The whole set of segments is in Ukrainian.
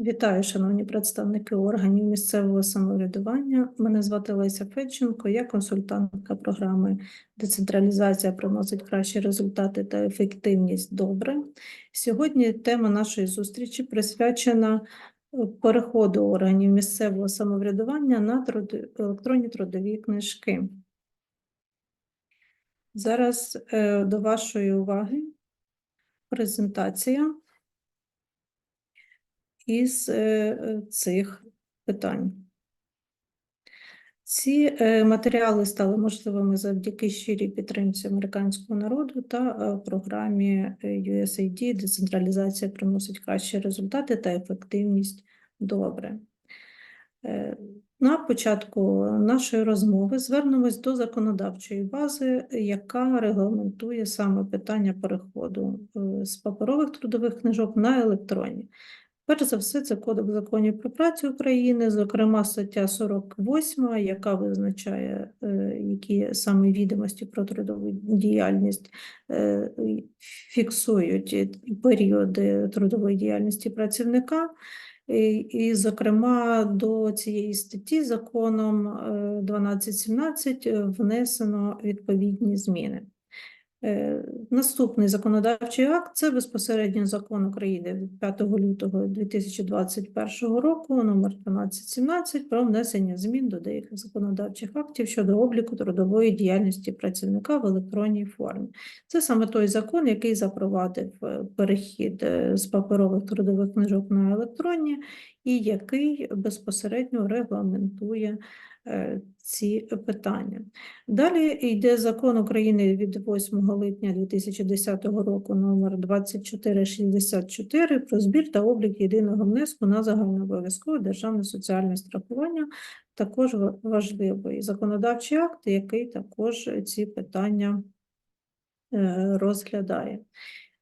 Вітаю, шановні представники органів місцевого самоврядування. Мене звати Леся Федченко, я консультантка програми Децентралізація приносить кращі результати та ефективність добре. Сьогодні тема нашої зустрічі присвячена е, переходу органів місцевого самоврядування на електронні трудові книжки. Зараз е, до вашої уваги презентація із е, е, цих питань. Ці е, матеріали стали можливими завдяки щирій підтримці американського народу та програмі USAID «Децентралізація приносить кращі результати та ефективність добре». На початку нашої розмови звернемось до законодавчої бази, яка регламентує саме питання переходу з паперових трудових книжок на електронні. Перш за все, це Кодекс законів про працю України, зокрема стаття 48, яка визначає, е, які саме відомості про трудову діяльність е, фіксують періоди трудової діяльності працівника. І, і, зокрема, до цієї статті законом е, 1217 е, внесено відповідні зміни. Е, Наступний законодавчий акт це безпосередньо закон України від 5 лютого 2021 року, номер 1217, про внесення змін до деяких законодавчих актів щодо обліку трудової діяльності працівника в електронній формі. Це саме той закон, який запровадив е, перехід е, з паперових трудових книжок на електронні, і який безпосередньо регламентує ці питання. Далі йде закон України від 8 липня 2010 року номер 2464 про збір та облік єдиного внеску на загальнообов'язкове державне соціальне страхування. Також ва- важливий законодавчий акт, який також ці питання е, розглядає.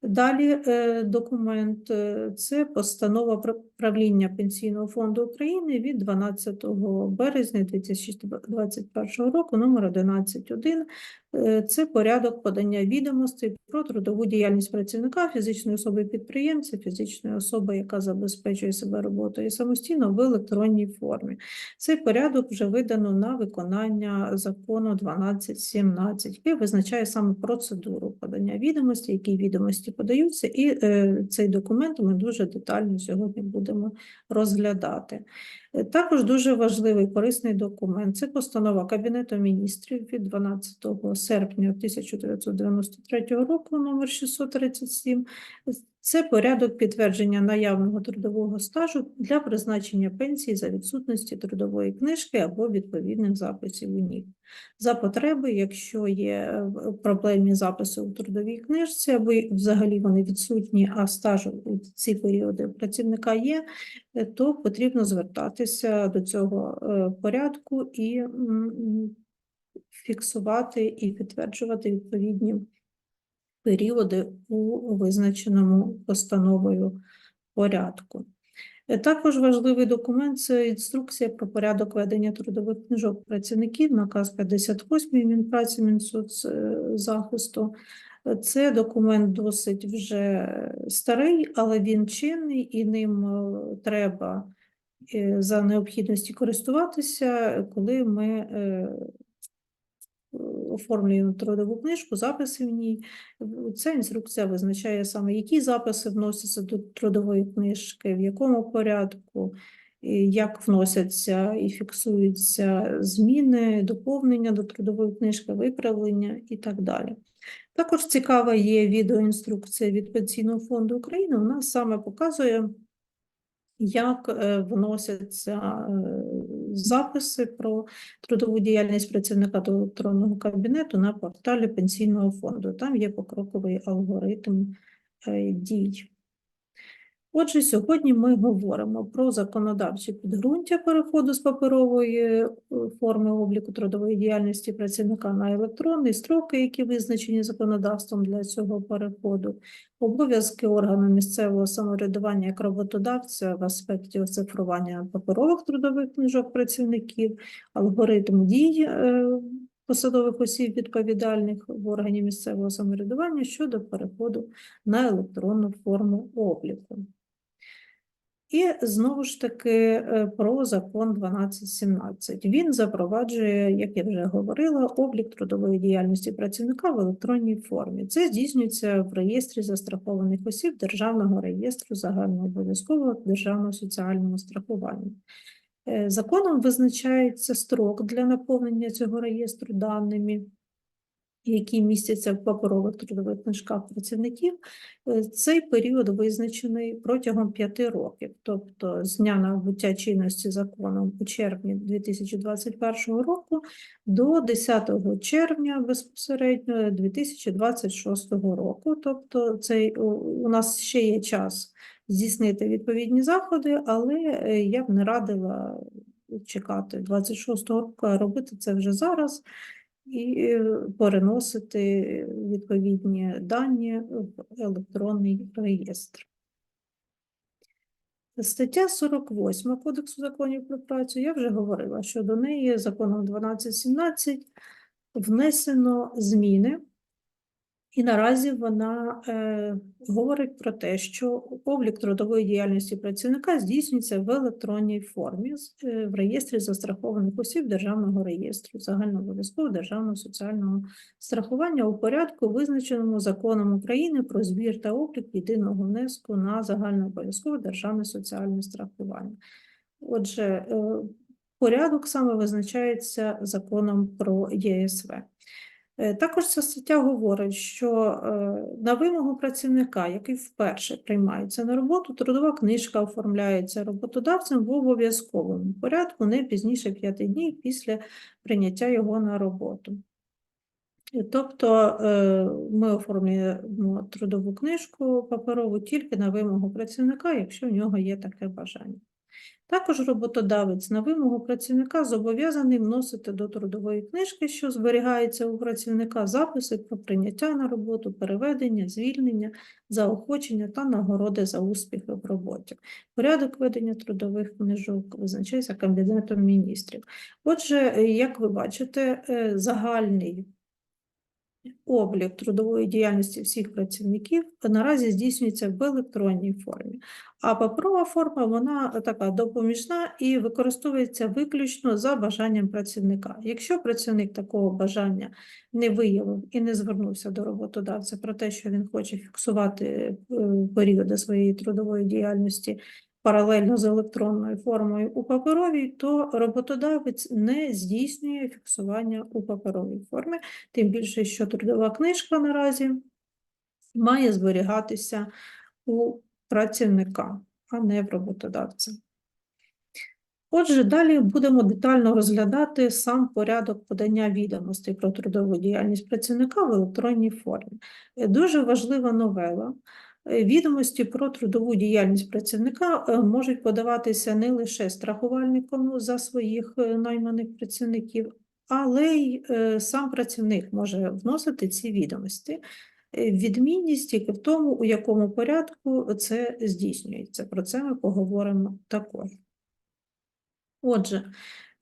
Далі е, документ е, це постанова правління Пенсійного фонду України від 12 березня 2021 року, номер 11.1. Е, Це порядок подання відомостей про трудову діяльність працівника, фізичної особи підприємця, фізичної особи, яка забезпечує себе роботою самостійно в електронній формі. Цей порядок вже видано на виконання закону 1217, який визначає саме процедуру подання відомостей, які відомості подаються, і е, цей документ ми дуже детально сьогодні будемо розглядати. Е, Також дуже важливий корисний документ це постанова Кабінету міністрів від 12 серпня 1993 року, номер 637. Це порядок підтвердження наявного трудового стажу для призначення пенсії за відсутності трудової книжки або відповідних записів у ній. За потреби, якщо є е, проблемні записи у трудовій книжці, або взагалі вони відсутні, а стаж у ці періоди у працівника є, е, то потрібно звертатися до цього е, порядку і фіксувати і підтверджувати відповідні періоди у визначеному постановою порядку. Е, Також важливий документ це інструкція про порядок ведення трудових книжок працівників, наказ 58 Мінпраці Мінсоцзахисту. Е, Це документ досить вже старий, але він чинний і ним е, треба за необхідності користуватися, коли ми оформлюємо трудову книжку, записи в ній. Ця інструкція визначає саме, які записи вносяться до трудової книжки, в якому порядку, як вносяться і фіксуються зміни, доповнення до трудової книжки, виправлення і так далі. Також цікава є відеоінструкція від Пенсійного фонду України. Вона саме показує, як е, вносяться е, записи про трудову діяльність працівника до електронного кабінету на порталі Пенсійного фонду. Там є покроковий алгоритм е, дій. Отже, сьогодні ми говоримо про законодавче підґрунтя переходу з паперової е, форми обліку трудової діяльності працівника на електронний, строки, які визначені законодавством для цього переходу, обов'язки органу місцевого самоврядування як роботодавця в аспекті оцифрування паперових трудових книжок працівників, алгоритм дій е, посадових осіб відповідальних в органі місцевого самоврядування щодо переходу на електронну форму обліку. І знову ж таки е, про закон 1217. Він запроваджує, як я вже говорила, облік трудової діяльності працівника в електронній формі. Це здійснюється в реєстрі застрахованих осіб Державного реєстру загальнообов'язкового державного соціального страхування. Е, Законом визначається строк для наповнення цього реєстру даними, які містяться в паперових трудових книжках працівників. Е, Цей період визначений протягом п'яти років, тобто з дня набуття чинності законом у червні 2021 року до 10 червня безпосередньо 2026 року. Тобто цей, у- нас ще є час здійснити відповідні заходи, але е, я б не радила чекати 26-го року, а робити це вже зараз і е, переносити відповідні дані в електронний реєстр. Стаття 48 Кодексу законів про працю, я вже говорила, що до неї законом 1217 внесено зміни, і наразі вона е, говорить про те, що облік трудової діяльності працівника здійснюється в електронній формі е, в реєстрі застрахованих осіб Державного реєстру загальнообов'язкового державного соціального страхування у порядку, визначеному законом України про збір та облік єдиного внеску на загальнообов'язкове державне соціальне страхування. Отже, е, порядок саме визначається законом про ЄСВ. Е, Також ця стаття говорить, що е, на вимогу працівника, який вперше приймається на роботу, трудова книжка оформляється роботодавцем в обов'язковому порядку не пізніше п'яти днів після прийняття його на роботу. Е, Тобто ми оформлюємо трудову книжку паперову тільки на вимогу працівника, якщо в нього є таке бажання. Також роботодавець на вимогу працівника зобов'язаний вносити до трудової книжки, що зберігається у працівника, записи про прийняття на роботу, переведення, звільнення, заохочення та нагороди за успіхи в роботі. Порядок ведення трудових книжок визначається Кабінетом міністрів. Отже, як ви бачите, е, загальний облік трудової діяльності всіх працівників наразі здійснюється в електронній формі. А паперова форма вона така допоміжна і використовується виключно за бажанням працівника. Якщо працівник такого бажання не виявив і не звернувся до роботодавця про те, що він хоче фіксувати е, періоди своєї трудової діяльності паралельно з електронною формою у паперовій, то роботодавець не здійснює фіксування у паперовій формі, тим більше, що трудова книжка наразі має зберігатися у працівника, а не в роботодавця. Отже, далі будемо детально розглядати сам порядок подання відомостей про трудову діяльність працівника в електронній формі. Е, Дуже важлива новела. Відомості про трудову діяльність працівника е, можуть подаватися не лише страхувальником за своїх е, найманих працівників, але й е, сам працівник може вносити ці відомості. Відмінність тільки в тому, у якому порядку це здійснюється. Про це ми поговоримо також. Отже,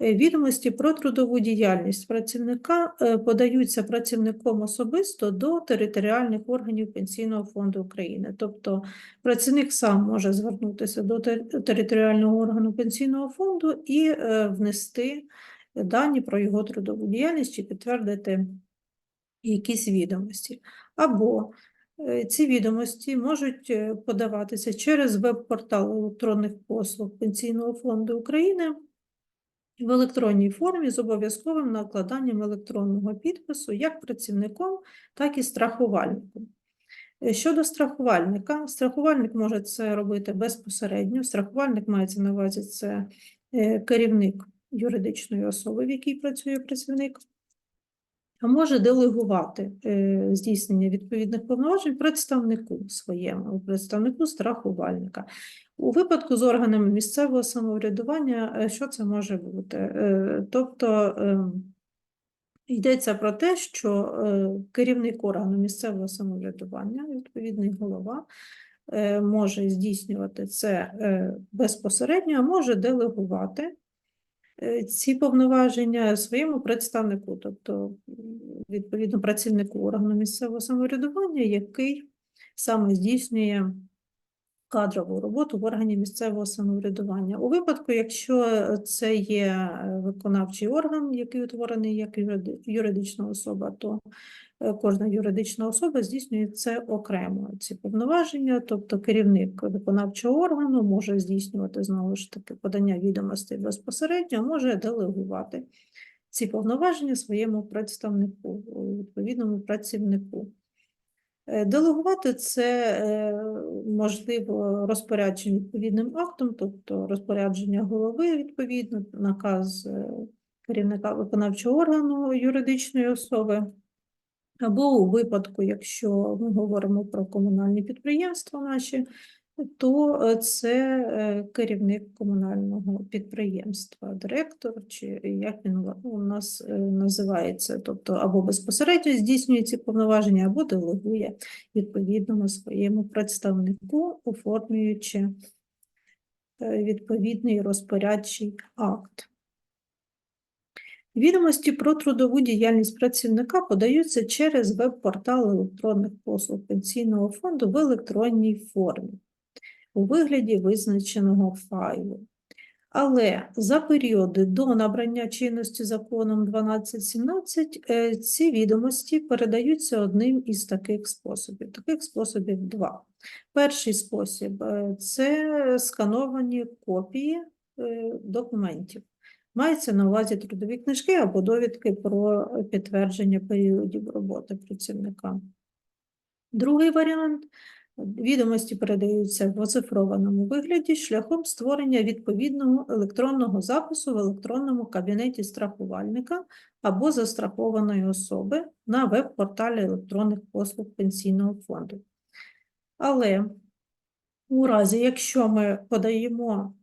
е, відомості про трудову діяльність працівника е, подаються працівником особисто до територіальних органів Пенсійного фонду України. Тобто працівник сам може звернутися до територіального органу Пенсійного фонду і е, внести дані про його трудову діяльність чи підтвердити якісь відомості. Або ці відомості можуть подаватися через веб-портал електронних послуг Пенсійного фонду України в електронній формі з обов'язковим накладанням електронного підпису як працівником, так і страхувальником. Е, Щодо страхувальника, страхувальник може це робити безпосередньо. Страхувальник мається на увазі це е, керівник юридичної особи, в якій працює працівник, а може делегувати е, здійснення відповідних повноважень представнику своєму, представнику страхувальника. У випадку з органами місцевого самоврядування, е, що це може бути? Е, Тобто ем, йдеться про те, що е, керівник органу місцевого самоврядування, відповідний голова, е, може здійснювати це е, безпосередньо, а може делегувати е, ці повноваження своєму представнику, тобто відповідно працівнику органу місцевого самоврядування, який саме здійснює кадрову роботу в органі місцевого самоврядування. У випадку, якщо це є е, виконавчий орган, який утворений як юридична особа, то е, кожна юридична особа здійснює це окремо. Ці повноваження, тобто керівник виконавчого органу може здійснювати знову ж таки подання відомостей безпосередньо, може делегувати ці повноваження своєму представнику, відповідному працівнику. Е, Делегувати це е, можливо розпорядження відповідним актом, тобто розпорядження голови відповідно, наказ е, керівника виконавчого органу юридичної особи, або у випадку, якщо ми говоримо про комунальні підприємства наші, то е, це е, керівник комунального підприємства, директор, чи як він у нас е, називається, тобто або безпосередньо здійснює ці повноваження, або делегує відповідному своєму представнику, оформлюючи відповідний розпорядчий акт. Відомості про трудову діяльність працівника подаються через веб-портал електронних послуг пенсійного фонду в електронній формі у вигляді визначеного файлу. Але за періоди до набрання чинності законом 1217 е, ці відомості передаються одним із таких способів. Таких способів два. Перший спосіб е, це скановані копії е, документів. Мається на увазі трудові книжки або довідки про підтвердження періодів роботи працівника. Другий варіант відомості передаються в оцифрованому вигляді шляхом створення відповідного електронного запису в електронному кабінеті страхувальника або застрахованої особи на веб-порталі електронних послуг пенсійного фонду. Але у разі, якщо ми подаємо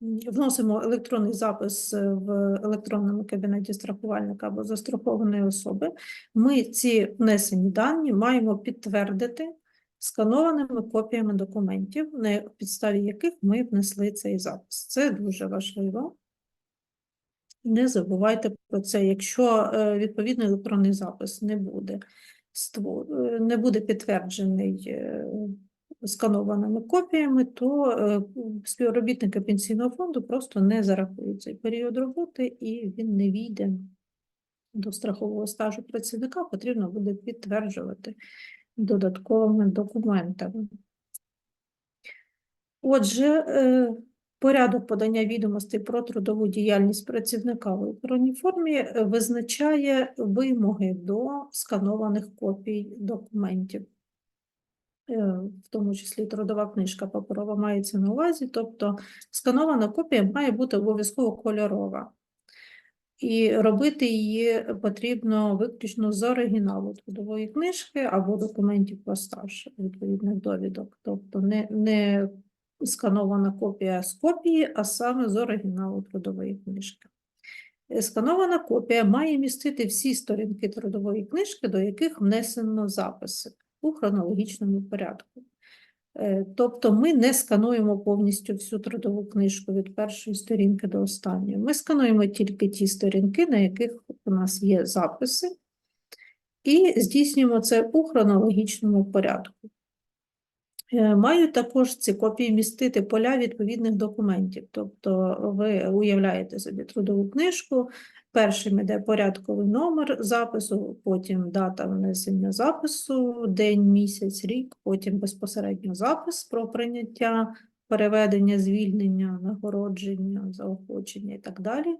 вносимо електронний запис в електронному кабінеті страхувальника або застрахованої особи, ми ці внесені дані маємо підтвердити сканованими копіями документів, на підставі яких ми внесли цей запис. Це дуже важливо. Не забувайте про це, якщо е, відповідний електронний запис не буде, е, не буде підтверджений е, сканованими копіями, то співробітники пенсійного фонду просто не зарахують цей період роботи і він не війде до страхового стажу працівника, потрібно буде підтверджувати додатковими документами. Отже, е, порядок подання відомостей про трудову діяльність працівника в електронній формі е, визначає вимоги до сканованих копій документів. Е, В тому числі трудова книжка паперова мається на увазі, тобто сканована копія має бути обов'язково кольорова. І робити її потрібно виключно з оригіналу трудової книжки або документів про відповідних довідок. Тобто не, не сканована копія з копії, а саме з оригіналу трудової книжки. Е, Сканована копія має містити всі сторінки трудової книжки, до яких внесено записи у хронологічному порядку. Е, Тобто ми не скануємо повністю всю трудову книжку від першої сторінки до останньої. Ми скануємо тільки ті сторінки, на яких у нас є записи, і здійснюємо це у хронологічному порядку. Е, Мають також ці копії містити поля відповідних документів. Тобто ви уявляєте собі трудову книжку, першим іде порядковий номер запису, потім дата внесення запису, день, місяць, рік, потім безпосередньо запис про прийняття, переведення, звільнення, нагородження, заохочення і так далі.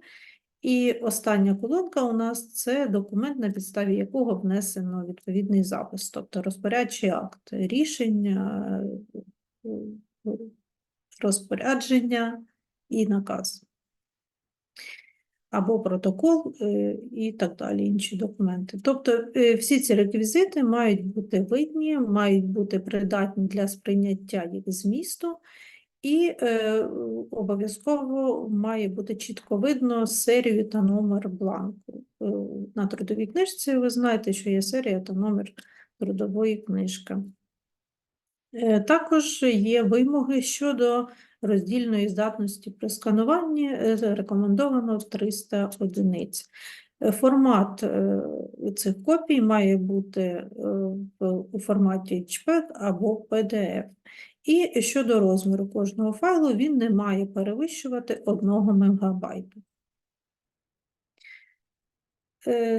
І остання колонка у нас це документ, на підставі якого внесено відповідний запис, тобто розпорядчий акт, рішення, е, е, розпорядження і наказ. Або протокол е, і так далі, інші документи. Тобто е, всі ці реквізити мають бути видні, мають бути придатні для сприйняття їх змісту, і е, обов'язково має бути чітко видно серію та номер бланку. На трудовій книжці ви знаєте, що є серія та номер трудової книжки. Також є вимоги щодо роздільної здатності при скануванні, е, рекомендовано 300 одиниць. Е, Формат е, цих копій має бути у форматі HPEG або PDF. І щодо розміру кожного файлу, він не має перевищувати 1 МБ.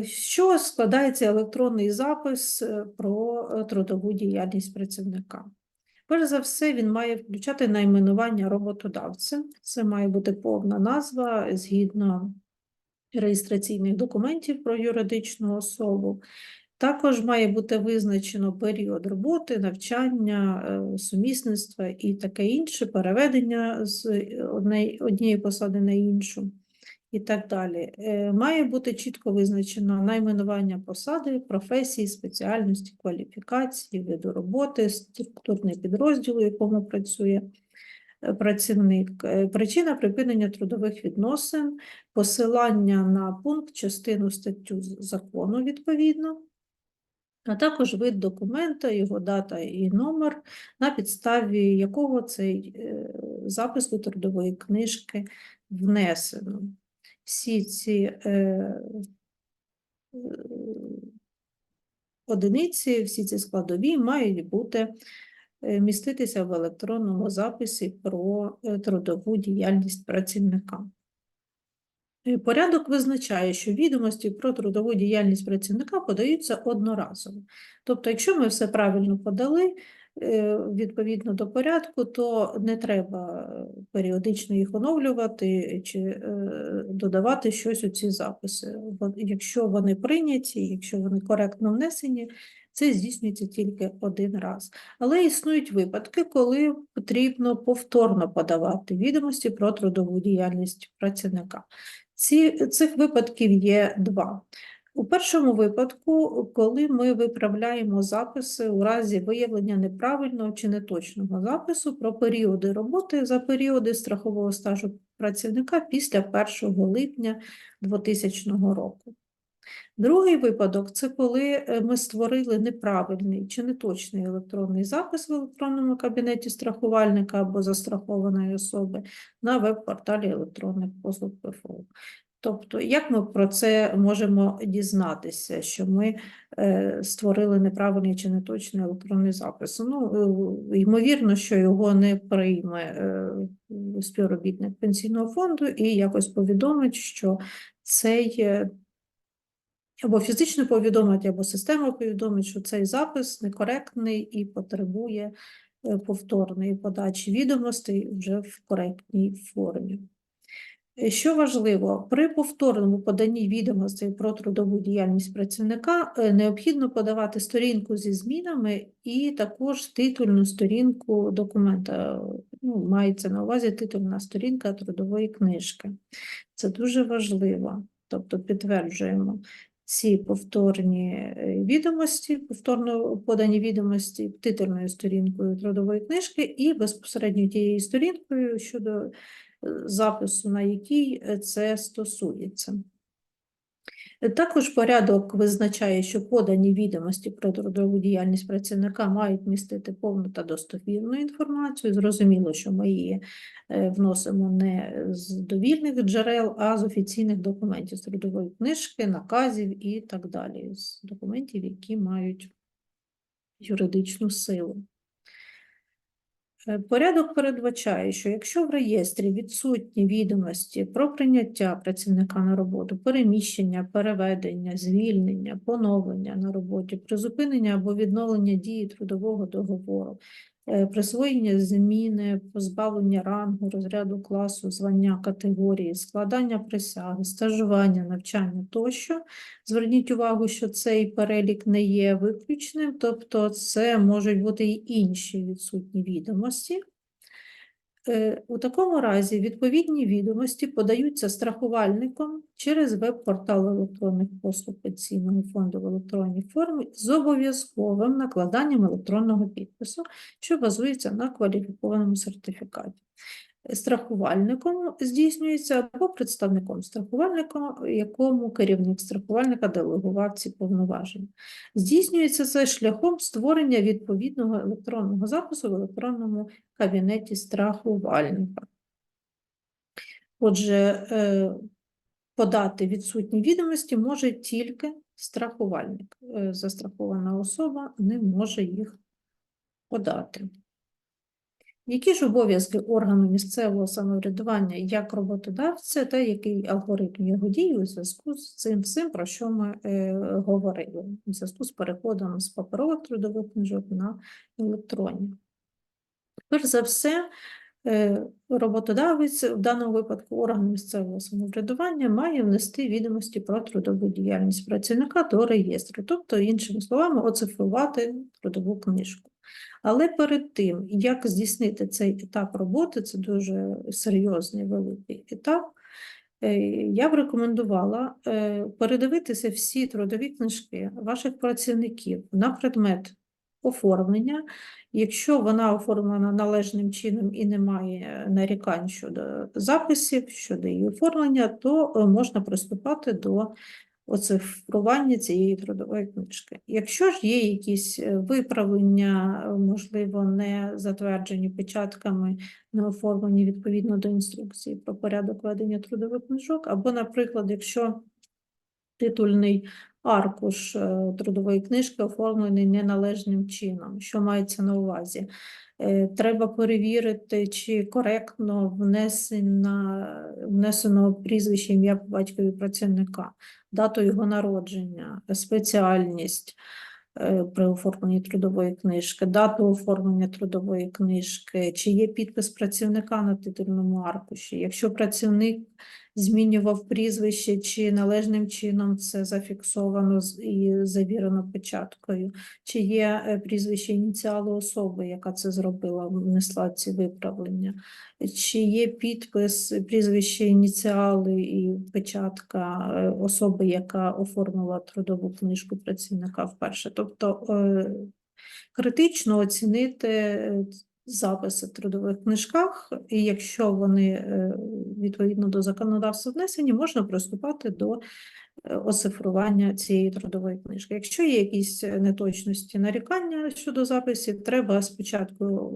Що складається електронний запис про трудову діяльність працівника? Перш за все, він має включати найменування роботодавця. Це має бути повна назва згідно реєстраційних документів про юридичну особу. Також має бути визначено період роботи, навчання, е, сумісництва і таке інше, переведення з однієї посади на іншу і так далі. Е, Має бути чітко визначено найменування посади, професії, спеціальності, кваліфікації, виду роботи, структурний підрозділ, у якому працює е, працівник, е, причина припинення трудових відносин, посилання на пункт, частину статтю закону відповідно, а також вид документа, його дата і номер, на підставі якого цей запис до трудової книжки внесено. Всі ці е, одиниці, всі ці складові мають бути е, міститися в електронному записі про е, трудову діяльність працівника. Е, Порядок визначає, що відомості про трудову діяльність працівника подаються одноразово. Тобто, якщо ми все правильно подали відповідно до порядку, то не треба е, періодично їх оновлювати чи е, додавати щось у ці записи. Якщо вони прийняті, якщо вони коректно внесені, це здійснюється тільки один раз. Але існують випадки, коли потрібно повторно подавати відомості про трудову діяльність працівника. Ці, цих випадків є два. У першому випадку, коли ми виправляємо записи у разі виявлення неправильного чи неточного запису про періоди роботи за періоди страхового стажу працівника після 1 липня 2000 року. Другий випадок це коли е, ми створили неправильний чи неточний електронний запис в електронному кабінеті страхувальника або застрахованої особи на веб-порталі електронних послуг ПФО. Тобто, як ми про це можемо дізнатися, що ми е, створили неправильний чи неточний електронний запис? Ну, е, ймовірно, що його не прийме е, співробітник пенсійного фонду і якось повідомить, що цей або фізично повідомить, або система повідомить, що цей запис некоректний і потребує повторної подачі відомостей вже в коректній формі. Що важливо, при повторному поданні відомостей про трудову діяльність працівника е, необхідно подавати сторінку зі змінами і також титульну сторінку документа. Ну, мається на увазі титульна сторінка трудової книжки. Це дуже важливо. Тобто підтверджуємо ці повторні е, відомості, повторно подані відомості титульною сторінкою трудової книжки і безпосередньо тією сторінкою щодо запису, на якій е, це стосується. Також порядок визначає, що подані відомості про трудову діяльність працівника мають містити повну та достовірну інформацію. Зрозуміло, що ми її е, вносимо не з довільних джерел, а з офіційних документів, з трудової книжки, наказів і так далі, з документів, які мають юридичну силу. Е, Порядок передбачає, що якщо в реєстрі відсутні відомості про прийняття працівника на роботу, переміщення, переведення, звільнення, поновлення на роботі, призупинення або відновлення дії трудового договору, присвоєння зміни, позбавлення рангу, розряду класу, звання, категорії, складання присяги, стажування, навчання тощо, Зверніть увагу, що цей перелік не є виключним, тобто це можуть бути й інші відсутні відомості. Е, У такому разі відповідні відомості подаються страхувальником через веб-портал електронних послуг Пенсійного фонду в електронній формі з обов'язковим накладанням електронного підпису, що базується на кваліфікованому сертифікаті страхувальником здійснюється або представником страхувальника, якому керівник страхувальника делегував ці повноваження. Здійснюється це шляхом створення відповідного електронного запису в електронному кабінеті страхувальника. Отже, е, подати відсутні відомості може тільки страхувальник. Е, Застрахована особа не може їх подати. Які ж обов'язки органу місцевого самоврядування як роботодавця та який алгоритм його дії у зв'язку з цим всім, про що ми е, говорили, у зв'язку з переходом з паперових трудових книжок на електронні? Перш за все, е, роботодавець, в даному випадку орган місцевого самоврядування, має внести відомості про трудову діяльність працівника до реєстру, тобто, іншими словами, оцифрувати трудову книжку. Але перед тим, як здійснити цей етап роботи, це дуже серйозний великий етап, е, я б рекомендувала е, передивитися всі трудові книжки ваших працівників на предмет оформлення. Якщо вона оформлена належним чином і немає нарікань щодо записів, щодо її оформлення, то е, можна приступати до оцифрування цієї трудової книжки. Якщо ж є якісь е, виправлення, е, можливо, не затверджені печатками, не оформлені відповідно до інструкції про порядок ведення трудових книжок, або, наприклад, якщо титульний аркуш е, трудової книжки оформлений неналежним чином, що мається на увазі. Треба перевірити, чи коректно внесено, внесено прізвище ім'я по батькові працівника, дату його народження, спеціальність е, при оформленні трудової книжки, дату оформлення трудової книжки, чи є підпис працівника на титульному аркуші. Якщо працівник змінював прізвище, чи належним чином це зафіксовано і завірено печаткою, чи є е, прізвище ініціалу особи, яка це зробила, внесла ці виправлення, чи є підпис, прізвище ініціали і печатка е, особи, яка оформила трудову книжку працівника вперше. Тобто е, критично оцінити записи в трудових книжках, і якщо вони е, відповідно до законодавства внесені, можна приступати до е, оцифрування цієї трудової книжки. Якщо є якісь е, неточності, нарікання щодо записів, треба спочатку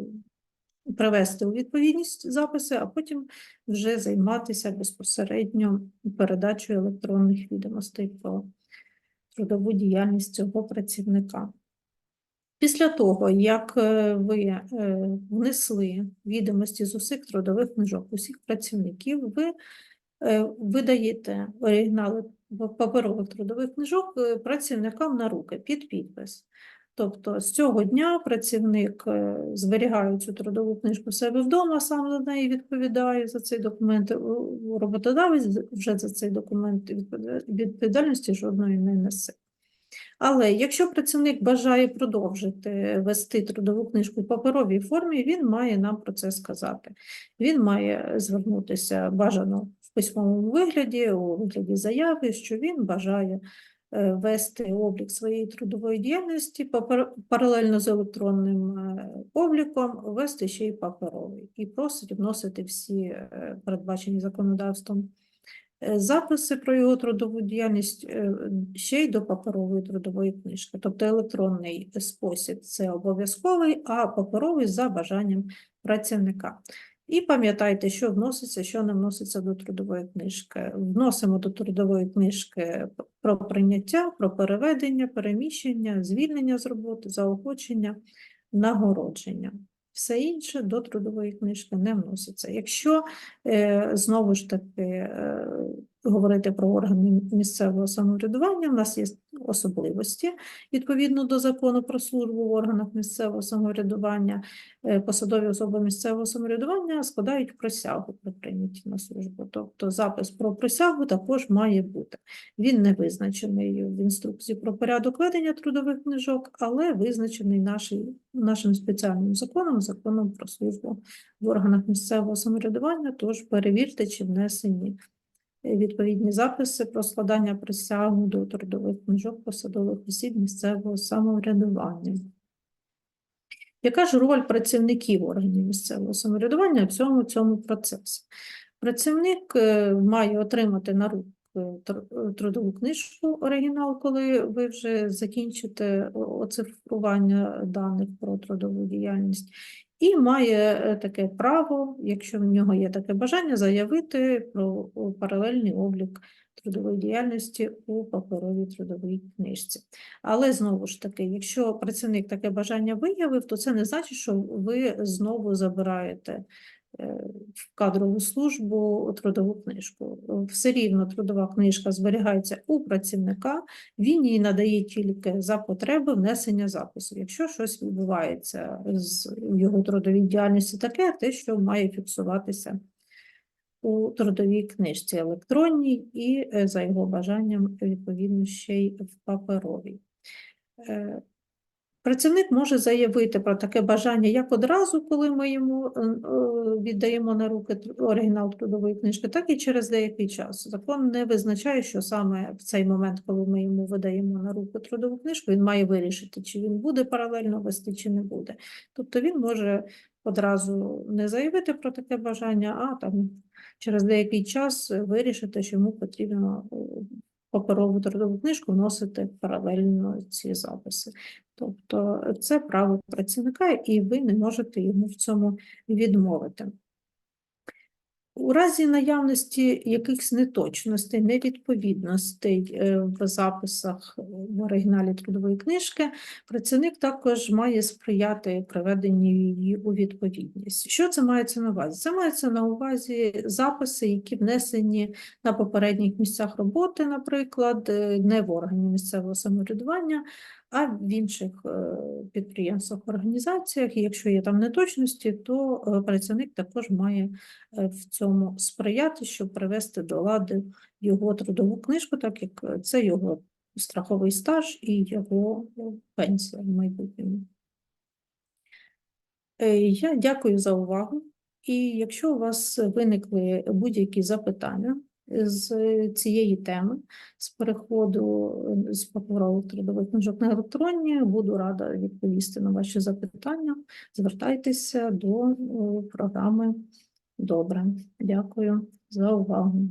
привести у відповідність записи, а потім вже займатися безпосередньо передачею електронних відомостей про трудову діяльність цього працівника. Після того, як е, ви е, внесли відомості з усіх трудових книжок, усіх працівників, ви е, видаєте оригінали паперових трудових книжок працівникам на руки під підпис. Тобто з цього дня працівник зберігає цю трудову книжку в себе вдома, сам за неї відповідає за цей документ. Роботодавець вже за цей документ відповідальності жодної не несе. Але якщо працівник бажає продовжити вести трудову книжку в паперовій формі, він має нам про це сказати. Він має звернутися бажано в письмовому вигляді, у вигляді заяви, що він бажає е, вести облік своєї трудової діяльності паралельно з електронним е, обліком, вести ще й паперовий і просить вносити всі е, передбачені законодавством записи про його трудову діяльність е, ще й до паперової трудової книжки. Тобто електронний спосіб це обов'язковий, а паперовий за бажанням працівника. І пам'ятайте, що вноситься, що не вноситься до трудової книжки. Вносимо до трудової книжки про прийняття, про переведення, переміщення, звільнення з роботи, заохочення, нагородження. Все інше до трудової книжки не вноситься. Якщо е, знову ж таки е, говорити про органи місцевого самоврядування, в нас є особливості відповідно до закону про службу в органах місцевого самоврядування. Е, Посадові особи місцевого самоврядування складають присягу при прийнятті на службу. Тобто запис про присягу також має бути. Він не визначений в інструкції про порядок ведення трудових книжок, але визначений наші- нашим спеціальним законом, законом про службу в органах місцевого самоврядування. Тож перевірте, чи внесені відповідні записи про складання присягу до трудових книжок посадових осіб місцевого самоврядування. Яка ж роль працівників органів місцевого самоврядування в цьому, цьому процесі? Працівник е, має отримати на руки тр- е, трудову книжку оригінал, коли ви вже закінчите оцифрування даних про трудову діяльність, і має е, таке право, якщо в нього є таке бажання, заявити про паралельний облік трудової діяльності у паперовій трудовій книжці. Але знову ж таки, якщо працівник таке бажання виявив, то це не значить, що ви знову забираєте в кадрову службу трудову книжку. Все рівно трудова книжка зберігається у працівника, він її надає тільки за потреби внесення запису. Якщо щось відбувається з його трудовій діяльності, таке те, що має фіксуватися у трудовій книжці електронній і е, за його бажанням, відповідно, ще й в паперовій. Працівник може заявити про таке бажання як одразу, коли ми йому е, е, віддаємо на руки оригінал трудової книжки, так і через деякий час. Закон не визначає, що саме в цей момент, коли ми йому видаємо на руки трудову книжку, він має вирішити, чи він буде паралельно вести, чи не буде. Тобто він може одразу не заявити про таке бажання, а там через деякий час вирішити, що йому потрібно е, паперову трудову книжку вносити паралельно ці записи. Тобто це право працівника, і ви не можете йому в цьому відмовити. У разі наявності якихось неточностей, невідповідностей е, в записах е, в оригіналі трудової книжки, працівник також має сприяти приведенню її у відповідність. Що це мається на увазі? Це мається на увазі записи, які внесені на попередніх місцях роботи, наприклад, е, не в органі місцевого самоврядування, а в інших е, підприємствах, організаціях. Якщо є там неточності, то е, працівник також має е, в цьому сприяти, щоб привести до лади його трудову книжку, так як це його страховий стаж і його пенсія в майбутньому. Я дякую за увагу. І якщо у вас виникли будь-які запитання з цієї теми, з переходу з паперових трудових книжок на електронні, буду рада відповісти на ваші запитання. Звертайтеся до е, програми. Добре, дякую за увагу.